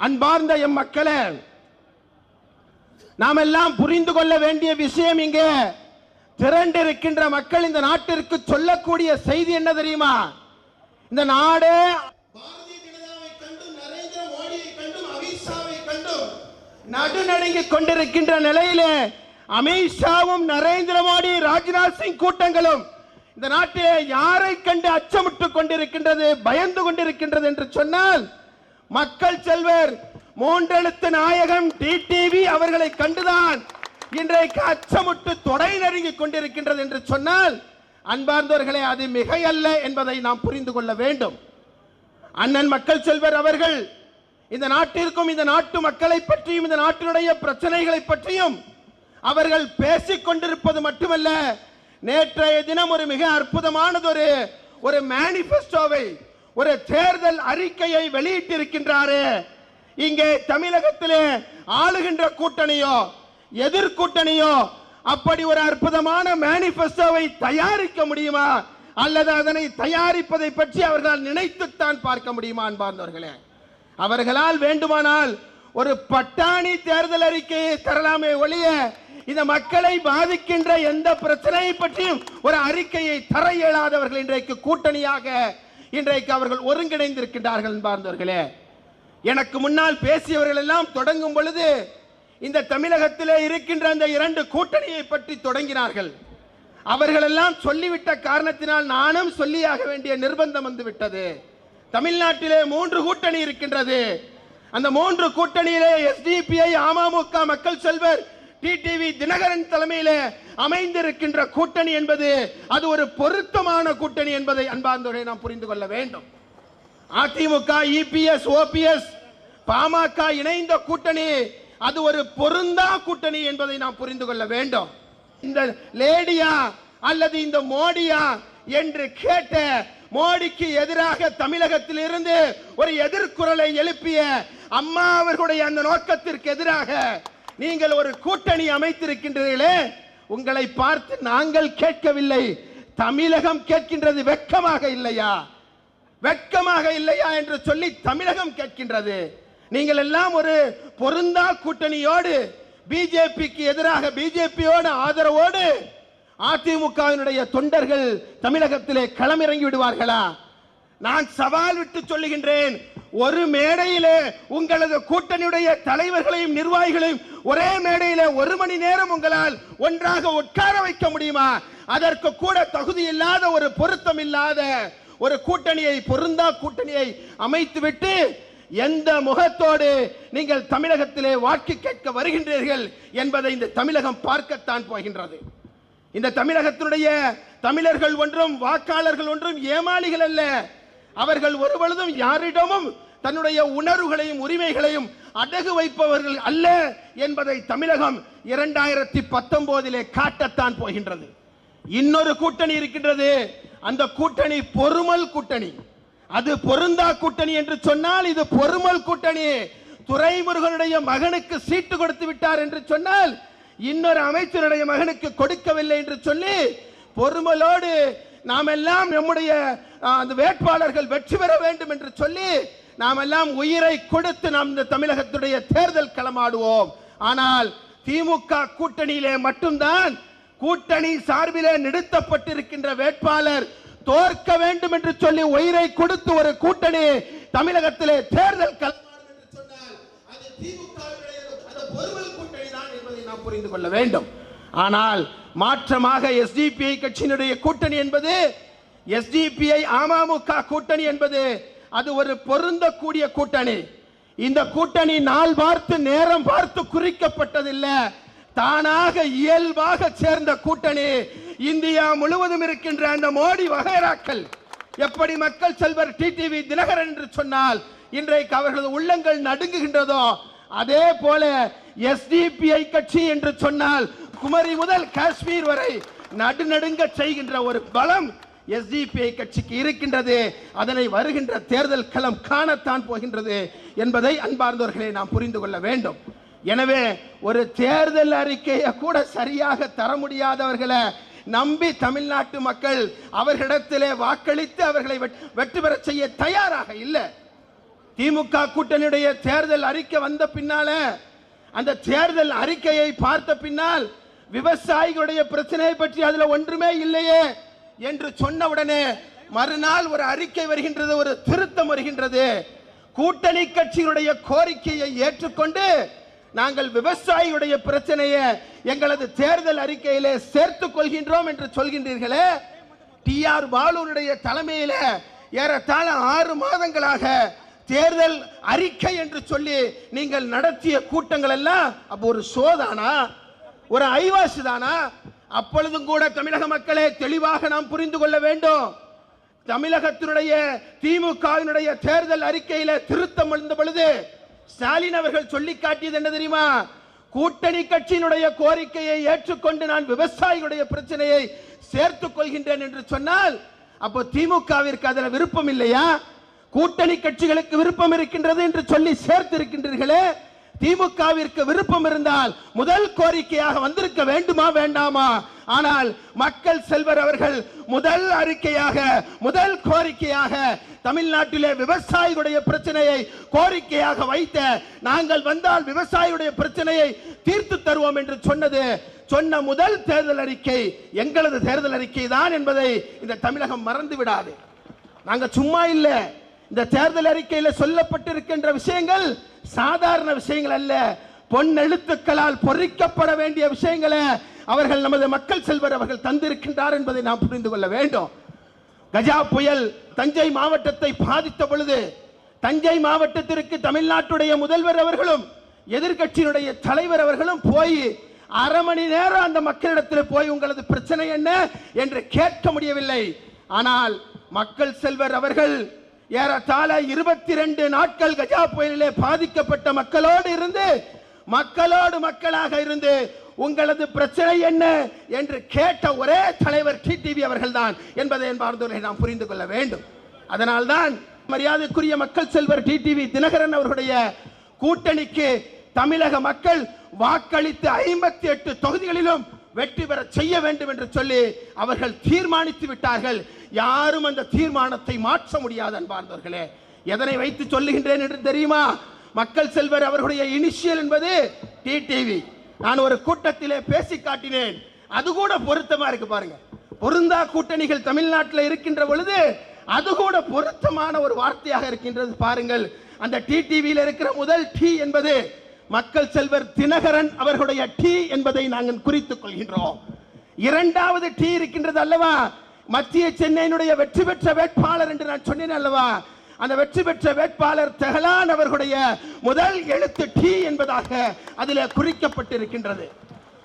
அன்பார்ந்த எம் மக்களே நாம் எல்லாம் புரிந்து கொள்ள வேண்டிய விஷயம் இங்கே. திரண்டிருக்கின்ற மக்கள் இந்த நாட்டிற்கு சொல்லக்கூடிய செய்தி என்ன தெரியுமா? இந்த நாடு நடுநடுங்கிக் கொண்டிருக்கின்ற நிலையிலே அமித்ஷாவும் நரேந்திர மோடி ராஜ்நாத் சிங் கூட்டங்களும் இந்த நாட்டிலே யாரை கண்டு அச்சமிட்டுக் கொண்டிருக்கின்றது பயந்து கொண்டிருக்கின்றது என்று சொன்னால் மக்கள் செல்வர் மூன்றெழுத்து நாயகம் டிடிவி அவர்களை கண்டுதான் இன்றைக்கு அச்சமுட்டு தொடை நெருங்கிக் கொண்டிருக்கின்றது என்று சொன்னால் அன்பார்ந்தவர்களே அது மிகையல்ல என்பதை நாம் புரிந்து கொள்ள வேண்டும். அண்ணன் மக்கள் செல்வர் அவர்கள் இந்த நாட்டிற்கும் இந்த நாட்டு மக்களை பற்றியும் இந்த நாட்டினுடைய பிரச்சனைகளை பற்றியும் அவர்கள் பேசிக் கொண்டிருப்பது மட்டுமல்ல நேற்றைய தினம் ஒரு மிக அற்புதமானதொரு ஒரு மேனிபெஸ்டோவை ஒரு தேர்தல் அறிக்கையை வெளியிட்டிருக்கின்றாரு. இங்கே தமிழகத்திலே ஆளுகின்ற கூட்டணியோ எதிர்கூட்டணியோ அப்படி ஒரு அற்புதமான மேனிபெஸ்டோவை தயாரிக்க முடியுமா? அல்லது அதனை தயாரிப்பதை பற்றி அவர்களால் நினைத்துத்தான் பார்க்க முடியுமா அன்பார்ந்தவர்களே? அவர்களால் வேண்டுமானால் ஒரு பட்டாணி தேர்தல் அறிக்கையை தரலாமே ஒழிய இந்த மக்களை பாதிக்கின்ற எந்த பிரச்சனையை பற்றியும் ஒரு அறிக்கையை தர இயலாதவர்கள் இன்றைக்கு கூட்டணியாக இன்றைக்கு அவர்கள் ஒருங்கிணைந்திருக்கின்றார்கள் என்பார்ந்தவர்களே. எனக்கு முன்னால் பேசியவர்கள் எல்லாம் தொடங்கும் பொழுது இந்த தமிழகத்திலே இருக்கின்ற அந்த இரண்டு கூட்டணியை பற்றி தொடங்கினார்கள். அவர்களெல்லாம் சொல்லிவிட்ட காரணத்தினால் நானும் சொல்லியாக வேண்டிய நிர்பந்தம் வந்துவிட்டது. தமிழ்நாட்டிலே மூன்று கூட்டணி இருக்கின்றது. அந்த மூன்று கூட்டணியிலே எஸ்டிபிஐ அமமுக மக்கள் செல்வர் டிடிவி தினகரன் தலைமையில் அமைந்திருக்கின்ற கூட்டணி என்பது அது ஒரு பொருத்தமான கூட்டணி என்பதை அன்பார்ந்தவரை நாம் புரிந்து கொள்ள வேண்டும். அதிமுக இபிஎஸ் ஓபிஎஸ் பாமக இணைந்த கூட்டணி அது ஒரு பொருந்தா கூட்டணி என்பதை நாம் புரிந்து கொள்ள வேண்டும். இந்த லேடியா அல்லது இந்த மோடியா என்று கேட்ட மோடிக்கு எதிராக தமிழகத்தில் இருந்து ஒரு எதிர்குரலை எழுப்பிய அம்மா அவர்களுடைய அந்த நோக்கத்திற்கு எதிராக நீங்கள் ஒரு கூட்டணி அமைத்திருக்கின்றீர்களே உங்களை பார்த்து நாங்கள் கேட்கவில்லை. தமிழகம் கேட்கின்றது வெட்கமாக இல்லையா? வெட்கமாக இல்லையா என்று சொல்லி தமிழகம் கேட்கின்றது. நீங்கள் எல்லாம் ஒரு பொருந்தா கூட்டணியோடு பிஜேபிக்கு எதிராக பிஜேபியோடு ஆதரவோடு அதிமுகவினுடைய தொண்டர்கள் தமிழகத்திலே களமிறங்கி விடுவார்களா நான் சவால் விட்டு சொல்லுகின்றேன். ஒரு மேடையிலே உங்களது கூட்டணியுடைய தலைவர்களையும் நிர்வாகிகளையும் ஒரே மேடையில ஒரு மணி நேரம் உங்களால் ஒன்றாக உட்கார வைக்க முடியுமா? அதற்கு கூட தகுதி இல்லாத ஒரு பொருத்தம் இல்லாத ஒரு கூட்டணியை பொருந்தா கூட்டணியை அமைத்துவிட்டு எந்த முகத்தோடு நீங்கள் தமிழகத்திலே வாக்கு கேட்க வருகின்றீர்கள் என்பதை இந்த தமிழகம் பார்க்கத்தான் போகின்றது. இந்த தமிழகத்தினுடைய தமிழர்கள் ஒன்றும் வாக்காளர்கள் ஒன்றும் ஏமாளிகள் அல்ல. அவர்கள் ஒருபொழுதும் யாரிடமும் தன்னுடைய உணர்வுகளையும் உரிமைகளையும் அடகு வைப்பவர்கள் அல்ல என்பதை தமிழகம் இரண்டாயிரத்தி பத்தொன்பதிலே காட்டத்தான் போகின்றது. இன்னொரு கூட்டணி இருக்கின்றது. அந்த கூட்டணி பொறுமல் கூட்டணி. அது பொருந்தா கூட்டணி என்று சொன்னால் இது பொறுமல் கூட்டணி. துரைமுருகனுடைய மகனுக்கு சீட்டு கொடுத்து விட்டார் என்று சொன்னால் இன்னொரு அமைச்சருடைய மகனுக்கு கொடுக்கவில்லை என்று சொல்லி பொறுமலோடு நாம் எல்லாம் நம்முடைய அந்த வேட்பாளர்கள் வெற்றி பெற வேண்டும் என்று சொல்லி நாம் எல்லாம் உயிரை கொடுத்து நாம் இந்த தமிழகத்துடைய தேர்தல் களமாடுவோம். ஆனால் திமுக கூட்டணியிலே மட்டும்தான் கூட்டணி சார்பிலே நிறுத்தப்பட்டிருக்கின்ற வேட்பாளர் தோற்க வேண்டும் என்று சொல்லி உயிரை கொடுத்து ஒரு கூட்டணி தமிழகத்திலே தேர்தல் கூட்டணி தான் என்பதை நாம் புரிந்து கொள்ள வேண்டும். ஆனால் மாற்றமாக எஸ்டிபிஐ கட்சியினுடைய கூட்டணி என்பது எஸ்டிபிஐ அமமுக கூட்டணி என்பது அது ஒரு பொருந்தக்கூடிய கூட்டணி. இந்த கூட்டணி நாள் பார்த்து நேரம் பார்த்து குறிக்கப்பட்டதில்லை. தானாக இயல்பாக சேர்ந்த கூட்டணி. இந்தியா முழுவதும் இருக்கின்ற அந்த மோடி வகைராக்கள். எப்படி மக்கள் செல்வர் டிடிவி தினகரன் என்று சொன்னால் இன்றைக்கு அவர்களது உள்ளங்கள் நடுங்குகின்றதோ அதே போல எஸ்டிபிஐ கட்சி என்று சொன்னால் குமரி முதல் காஷ்மீர் வரை நடுநடுங்க செய்கின்ற ஒரு பலம் எஸ்டிபிஐ கட்சிக்கு இருக்கின்றது அதனை வருகின்ற தேர்தல் களம் காணத்தான் போகின்றது என்பதை அன்பார்ந்தவர்களை நாம் புரிந்து கொள்ள வேண்டும். எனவே ஒரு தேர்தல் அறிக்கையை கூட சரியாக தர முடியாதவர்களை நம்பி தமிழ்நாட்டு மக்கள் அவர்களிடத்திலே வாக்களித்து அவர்களை வெட்- வெற்றி பெறச் செய்ய தயாராக இல்லை. திமுக கூட்டணியுடைய தேர்தல் அறிக்கை வந்த பின்னால அந்த தேர்தல் அறிக்கையை பார்த்த பின்னால் விவசாயிகளுடைய பிரச்சனையை பற்றி அதுல ஒன்றுமே இல்லையே. என்று சொன்ன உடனே மறுநாள் ஒரு அறிக்கை வருகின்றது ஒரு திருத்தம் வருகின்றது. கூட்டணி கட்சிகளுடைய கோரிக்கையை ஏற்றுக்கொண்டு நாங்கள் விவசாயியுடைய பிரச்சனையை எங்களது தேர்தல் அறிக்கையிலே சேர்த்துக் கொள்கின்றோம் என்று சொல்கின்றீர்களே. டி ஆர் பாலுனுடைய தலைமையில ஏறத்தாழ ஆறு மாதங்களாக தேர்தல் அறிக்கை என்று சொல்லி நீங்கள் நடத்திய கூட்டங்கள் எல்லாம் அப்போ ஒரு சோதானா? ஒரு ஐவாசு தானா? அப்பொழுதும் கூட தமிழக மக்களே தெளிவாக நாம் புரிந்து கொள்ள வேண்டும். தமிழகத்தினுடைய திமுகவினுடைய தேர்தல் அறிக்கையில திருத்தம் வந்த பொழுது ஸ்டாலின் அவர்கள் சொல்லி காட்டியது என்ன தெரியுமா? கூட்டணி கட்சியினுடைய கோரிக்கையை ஏற்றுக்கொண்டு நான் விவசாயிகளுடைய பிரச்சனையை சேர்த்துக் கொள்கின்றேன் என்று சொன்னால் அப்போ திமுகவிற்கு அதில் விருப்பம் இல்லையா? கூட்டணி கட்சிகளுக்கு விருப்பம் இருக்கின்றது என்று சொல்லி சேர்த்து இருக்கின்றீர்களே திமுகவிற்கு விருப்பம் இருந்தால் முதல் கோரிக்கையாக வந்திருக்க வேண்டுமா வேண்டாமா? ஆனால் மக்கள் செல்வர் அவர்கள் முதல் அறிக்கையாக முதல் கோரிக்கையாக தமிழ்நாட்டிலே விவசாயிகளுடைய பிரச்சனையை கோரிக்கையாக வைத்த நாங்கள் வந்தால் விவசாயியுடைய பிரச்சனையை தீர்த்து தருவோம் என்று சொன்னது சொன்ன முதல் தேர்தல் அறிக்கை எங்களது தேர்தல் அறிக்கை தான் என்பதை இந்த தமிழகம் மறந்து விடாது நாங்க சும்மா இல்லை. இந்த தேர்தல் அறிக்கையில சொல்லப்பட்டிருக்கின்ற விஷயங்கள் சாதாரண விஷயங்கள் அல்ல. பொன் எழுத்துக்களால் பொறிக்கப்பட வேண்டிய விஷயங்களை அவர்கள் நமது மக்கள் செல்வர் அவர்கள் தந்திருக்கின்றார் என்பதை நாம் புரிந்து கொள்ள வேண்டும். கஜா புயல் தஞ்சை மாவட்டத்தை பாதித்த பொழுது தஞ்சை மாவட்டத்திற்கு தமிழ்நாட்டுடைய முதல்வர் அவர்களும் எதிர்க்கட்சியினுடைய தலைவர் அவர்களும் போய் அரை மணி நேரம் அந்த மக்களிடத்தில் போய் உங்களது பிரச்சனை என்ன? என்று கேட்க முடியவில்லை. ஆனால் மக்கள் செல்வர் அவர்கள் ஏறத்தாழ இருபத்தி ரெண்டு நாட்கள் கஜா புயலிலே பாதிக்கப்பட்ட மக்களோடு இருந்து மக்களோடு மக்களாக இருந்து உங்களது பிரச்சனை என்ன என்று கேட்ட ஒரே தலைவர் டிடிவி அவர்கள்தான் என்பதை என்பார்ந்தவர்களை நாம் புரிந்து கொள்ள வேண்டும். அதனால்தான் மரியாதைக்குரிய மக்கள் செல்வர் டிடிவி தினகரன் அவர்களுடைய கூட்டணிக்கு தமிழக மக்கள் வாக்களித்து ஐம்பத்தி எட்டு தொகுதிகளிலும் வெற்றி பெற செய்ய வேண்டும் என்று சொல்லி அவர்கள் தீர்மானித்து விட்டார்கள் யாரும் அந்த தீர்மானத்தை மாற்ற முடியாது அன்பார்ந்தவர்களே. எதனை வைத்து சொல்லுகின்றேன் என்று தெரியுமா? மக்கள் செல்வர் அவர்களுடைய இனிஷியல் என்பது டிடிவி. நான் ஒரு கூட்டத்திலே பேசி காட்டினேன். அது கூட பொருத்தமா இருக்கு பாருங்க. பொருந்தா கூட்டணிகள் தமிழ்நாட்டில் இருக்கின்ற பொழுது அது கூட பொருத்தமான ஒரு வார்த்தையாக இருக்கின்றது பாருங்கள். அந்த டிடிவியில் இருக்கிற முதல் டி என்பது மக்கள் செல்வர் தினகரன் அவர்களுடைய டி என்பதை நாங்கள் குறித்துக் கொள்கின்றோம். இரண்டாவது டி இருக்கின்றது அல்லவா? மத்திய சென்னையினுடைய வெற்றி பெற்ற வேட்பாளர் என்று நான் சொன்னேன் அல்லவா? அந்த வெற்றி பெற்ற வேட்பாளர் தெஹலான் அவர்களுடைய முதல் எழுத்து டி என்பதாக அதில் குறிக்கப்பட்டிருக்கின்றது.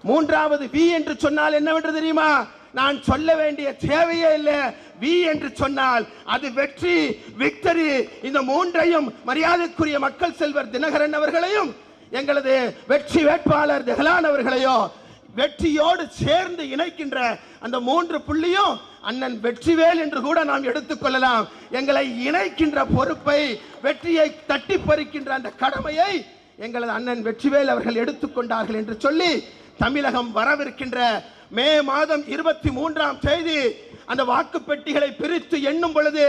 மூன்றாவது வி என்று சொன்னால் என்னவென்று தெரியுமா? நான் சொல்ல வேண்டிய தேவையே இல்லை. வி என்று சொன்னால் அது வெற்றி விக்டரி இந்த மூன்றையும் மரியாதைக்குரிய மக்கள் செல்வர் தினகரன் அவர்களையும் எங்களது வெற்றி வேட்பாளர் தெஹலான் அவர்களையும் வெற்றியோடு சேர்ந்து இணைக்கின்ற அந்த மூன்று புள்ளியும் அண்ணன் வெற்றிவேல் என்று கூட நாம் எடுத்துக்கொள்ளலாம். எங்களை இணைக்கின்ற பொறுப்பை வெற்றியை தட்டி பறிக்கின்ற அந்த கடமையை எங்களது அண்ணன் வெற்றிவேல் அவர்கள் எடுத்துக்கொண்டார்கள் என்று சொல்லி தமிழகம் வரவிருக்கின்ற மே மாதம் இருபத்தி மூன்றாம் தேதி அந்த வாக்கு பெட்டிகளை பிரித்து எண்ணும் பொழுது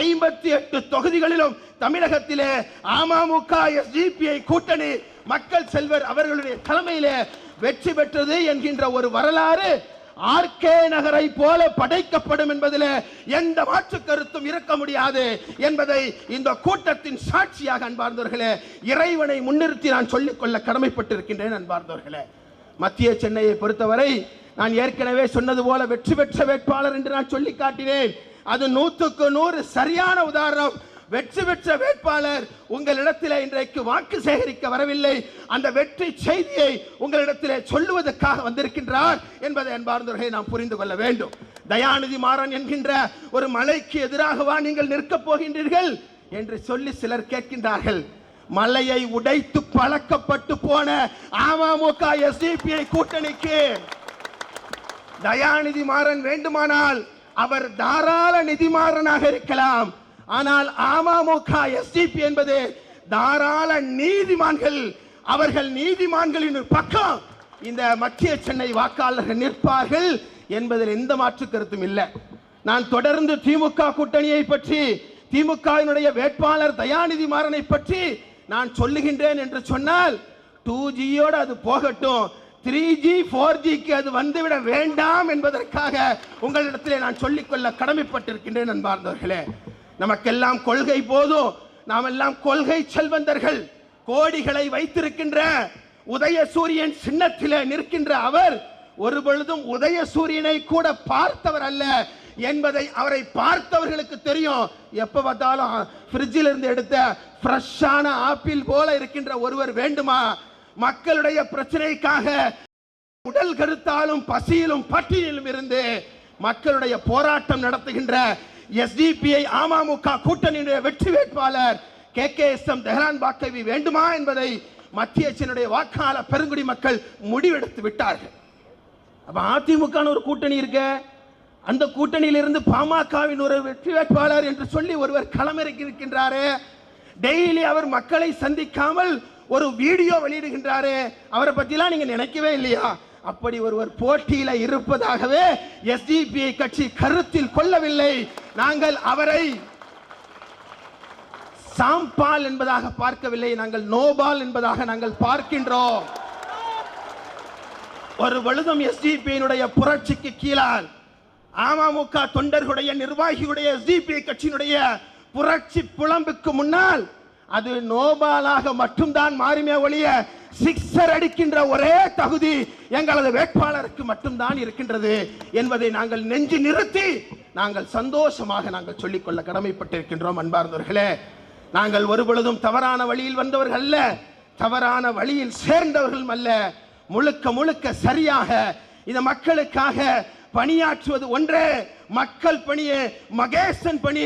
ஐம்பத்தி எட்டு தொகுதிகளிலும் தமிழகத்திலே அமமுக எஸ்டிபிஐ கூட்டணி மக்கள் செல்வர் அவர்களுடைய தலைமையிலே வெற்றி பெற்றது என்கின்ற ஒரு வரலாறு ஆர்கே நகரை போல படைக்கப்படும் என்பதில் எந்த மாற்று கருத்தும் இருக்க முடியாது என்பதை இந்த கூட்டத்தின் சாட்சியாக அன்பார்ந்தவர்களே இறைவனை முன்னிறுத்தி நான் சொல்லிக்கொள்ள கடமைப்பட்டிருக்கின்றேன் அன்பார்ந்தவர்களே. மத்திய சென்னையை பொறுத்தவரை நான் ஏற்கனவே சொன்னது போல வெற்றி பெற்ற வேட்பாளர் என்று நான் சொல்லி காட்டினேன். அது நூற்றுக்கு நூறு சரியான உதாரணம். வெற்றி பெற்ற வேட்பாளர் உங்களிடத்தில் இன்றைக்கு வாக்கு சேகரிக்க வரவில்லை. அந்த வெற்றி செய்தியை உங்களிடத்தில் சொல்லுவதற்காக வந்திருக்கின்றார் என்பதை அன்பார்ந்தவர்களை நாம் புரிந்து கொள்ள வேண்டும். தயாநிதி மாறன் என்கின்ற ஒரு மலைக்கு எதிராகவா நீங்கள் நிற்கப் போகின்றீர்கள் என்று சொல்லி சிலர் கேட்கின்றார்கள். மலையை உடைத்து பழக்கப்பட்டு போன அமமுக எஸ்டிபிஐ கூட்டணிக்கு தயாநிதி மாறன் வேண்டுமானால் அவர் தாராள நிதிமாறனாக இருக்கலாம். ஆனால் அமமுக எஸ்டிபி என்பது தாராள நீதிமான்கள் அவர்கள் நீதிமான்களின் பக்கம். இந்த மத்திய சென்னை வாக்காளர்கள் நிற்பார்கள் என்பதில் எந்த மாற்று கருத்தும் இல்லை. நான் தொடர்ந்து திமுக கூட்டணியை பற்றி திமுகவினுடைய வேட்பாளர் தயாநிதி மாறனை பற்றி நான் சொல்லுகின்றேன் என்று சொன்னால் டூ ஜியோடு அது போகட்டும். த்ரீ ஜி ஃபோர் ஜிக்கு அது வந்துவிட வேண்டாம் என்பதற்காக உங்களிடத்திலே நான் சொல்லிக்கொள்ள கடமைப்பட்டிருக்கின்றேன் அன்பார்ந்தவர்களே. நமக்கெல்லாம் கொள்கை போதும் நாம் எல்லாம் கொள்கை செல்வந்தர்கள். கோடிகளை வைத்திருக்கின்ற உதயசூரியன் சின்னத்தில் நிற்கின்ற அவர் ஒரு பொழுதும் உதயசூரியனை கூட பார்த்தவர் அல்ல என்பதை அவரை பார்த்தவர்களுக்கு தெரியும். எப்ப பார்த்தாலும் ஃப்ரிட்ஜில் இருந்து எடுத்த ஃப்ரெஷ்ஷான ஆப்பிள் போல இருக்கின்ற ஒருவர் வேண்டுமா? மக்களுடைய பிரச்சனைக்காக உடல் கருத்தாலும் பசியிலும் பட்டியலிலும் இருந்து மக்களுடைய போராட்டம் நடத்துகின்ற எஸ்டிபிஐ அமமுக கூட்டணியுடைய வெற்றி வேட்பாளர் K K S M Tehran Baqavi வேண்டுமா என்பதை மத்திய அரசினுடைய வாக்காள பெருங்குடி மக்கள் முடிவெடுத்து விட்டார்கள். அப்ப அதிமுக ஒரு கூட்டணி இருக்க அந்த கூட்டணியிலிருந்து பாமகவின் ஒரு வெற்றி வேட்பாளர் என்று சொல்லி ஒருவர் களமிறக்கி இருக்கின்றாரே டெய்லி அவர் மக்களை சந்திக்காமல் ஒரு வீடியோ வெளியிடுகின்றாரே அவரை பற்றிலாம் நீங்க நினைக்கவே இல்லையா? அப்படி ஒருவர் போட்டியில இருப்பதாகவே எஸ்டிபிஐ கட்சி கருத்தில் கொள்ளவில்லை. நாங்கள் அவரை சாம்பால் என்பதாக பார்க்கவில்லை. நாங்கள் நோபால் என்பதாக நாங்கள் பார்க்கின்றோம். ஒரு வழுதும் எஸ்டிபியினுடைய புரட்சிக்கு கீழால் அமமுக தொண்டர்களுடைய நிர்வாகியுடைய எஸ்டிபி கட்சியினுடைய புரட்சி புலம்புக்கு முன்னால் அது நோபாலாக மட்டும்தான் மாறுமே ஒழிய சிக்ஸர் அடிக்கின்ற ஒரே தகுதி எங்களது வேட்பாளருக்கு மட்டும்தான் இருக்கின்றது என்பதை நாங்கள் நெஞ்சு நிறுத்தி நாங்கள் சந்தோஷமாக நாங்கள் சொல்லிக்கொள்ள கடமைப்பட்டிருக்கின்றோம் அன்பார்ந்தவர்களே. நாங்கள் ஒருபொழுதும் தவறான வழியில் வந்தவர்கள் அல்ல தவறான வழியில் சேர்ந்தவர்களும் அல்ல. முழுக்க முழுக்க சரியாக இந்த மக்களுக்காக பணியாற்றுவது ஒன்றே மக்கள் பணியே மகேசன் பணி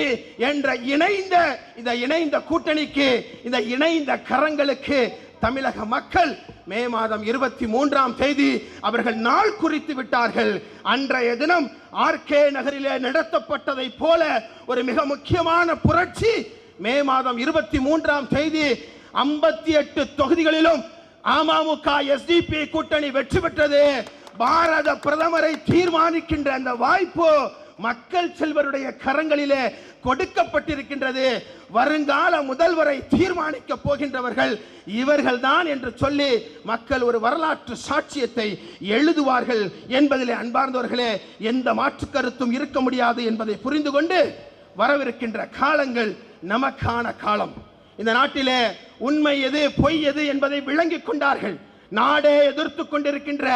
என்ற இணைந்த இந்த இணைந்த கூட்டணிக்கு இந்த இணைந்த கரங்களுக்கு தமிழக மக்கள் மே மாதம் இருபத்தி மூன்றாம் தேதி அவர்கள் நாள் குறித்து விட்டார்கள். அன்றைய தினம் ஆர்கே நகரிலே நடத்தப்பட்டதை போல ஒரு மிக முக்கியமான புரட்சி மே மாதம் இருபத்தி மூன்றாம் தேதி ஐம்பத்தி எட்டு தொகுதிகளிலும் அமமுக எஸ்டிபி கூட்டணி வெற்றி பெற்றது. பாரத பிரதமரை தீர்மானிக்கின்ற அந்த வாய்ப்பு மக்கள் செல்வருடைய கரங்களிலே கொடுக்கப்பட்டிருக்கின்றது. வருங்கால முதல்வரை தீர்மானிக்க போகின்றவர்கள் இவர்கள்தான் என்று சொல்லி மக்கள் ஒரு வரலாற்று சாட்சியத்தை எழுதுவார்கள் என்பதிலே அன்பார்ந்தவர்களே எந்த மாற்று கருத்தும் இருக்க முடியாது என்பதை புரிந்து கொண்டு வரவிருக்கின்ற காலங்கள் நமக்கான காலம். இந்த நாட்டிலே உண்மை எது பொய் எது என்பதை விளங்கிக் கொண்டார்கள். நாடே எதிர்த்து கொண்டிருக்கின்ற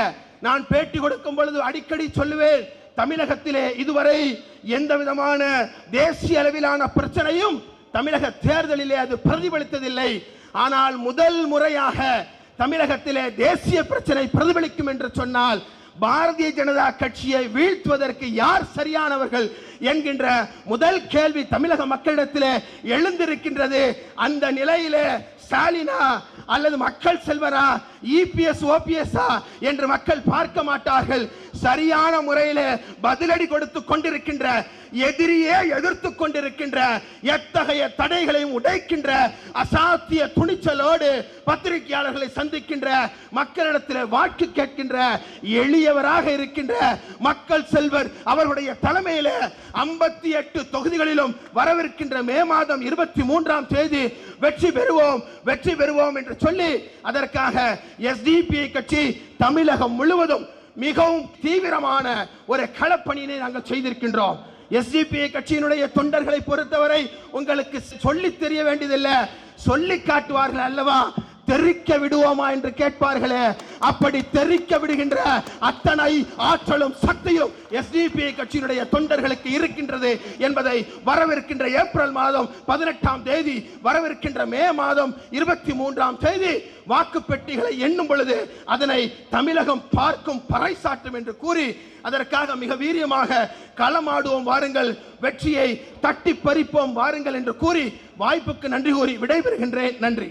நான் பேட்டி கொடுக்கும் பொழுது அடிக்கடி சொல்லுவேன் தமிழகத்திலே இதுவரை எந்த விதமான தேசிய அளவிலான பிரச்சனையும் தமிழக தேர்தலிலே அது பிரதிபலித்ததில்லை. ஆனால் முதல் முறையாக தமிழகத்திலே தேசிய பிரச்சனை பிரதிபலிக்கும் என்று சொன்னால் பாரதிய ஜனதா கட்சியை வீழ்த்துவதற்கு யார் சரியானவர்கள் என்கின்ற முதல் கேள்வி தமிழக மக்களிடத்திலே எழுந்திருக்கின்றது. அந்த நிலையிலே ஸ்டாலினா அல்லது மக்கள் செல்வரா இபிஎஸ் ஓபிஎஸ்ஆ என்று மக்கள் பார்க்க மாட்டார்கள். சரியான முறையில் பதிலடி கொடுத்து கொண்டிருக்கின்ற எதிரியே எதிர்த்து கொண்டிருக்கின்ற எத்தகைய தடைகளையும் உடைக்கின்ற அசாத்திய துணிச்சலோடு பத்திரிகையாளர்களை சந்திக்கின்ற மக்களிடத்தில் வாக்கு கேட்கின்ற எளியவராக இருக்கின்ற மக்கள் செல்வர் அவர்களுடைய தலைமையில ஐம்பத்தி எட்டு தொகுதிகளிலும் வரவிருக்கின்ற மே மாதம் இருபத்தி மூன்றாம் தேதி வெற்றி பெறுவோம் வெற்றி பெறுவோம் என்று சொல்லி அதற்காக எஸ்டிபி கட்சி தமிழகம் முழுவதும் மிகவும் தீவிரமான ஒரு களப்பணியினை நாங்கள் செய்திருக்கின்றோம். எஸ்டிபிஐ கட்சியினுடைய தொண்டர்களை பொறுத்தவரை உங்களுக்கு சொல்லி தெரிய வேண்டியதில்லை. சொல்லி காட்டுவார்கள் அல்லவா? தெரிக்க விடுவோமா என்று கேட்பார்களே? அப்படி தெரிக்க விடுகின்ற அத்தனை ஆற்றலும் சக்தியும் எஸ்டிபி கட்சியினுடைய தொண்டர்களுக்கு இருக்கின்றது என்பதை வரவிருக்கின்ற ஏப்ரல் மாதம் பதினெட்டாம் தேதி வரவிருக்கின்ற மே மாதம் இருபத்தி மூன்றாம் தேதி வாக்கு பெட்டிகளை எண்ணும் பொழுது அதனை தமிழகம் பார்க்கும் பறைசாட்டும் என்று கூறி அதற்காக மிக வீரியமாக களமாடுவோம் வாருங்கள் வெற்றியை தட்டி பறிப்போம் வாருங்கள் என்று கூறி வாய்ப்புக்கு நன்றி கூறி விடைபெறுகின்றேன். நன்றி.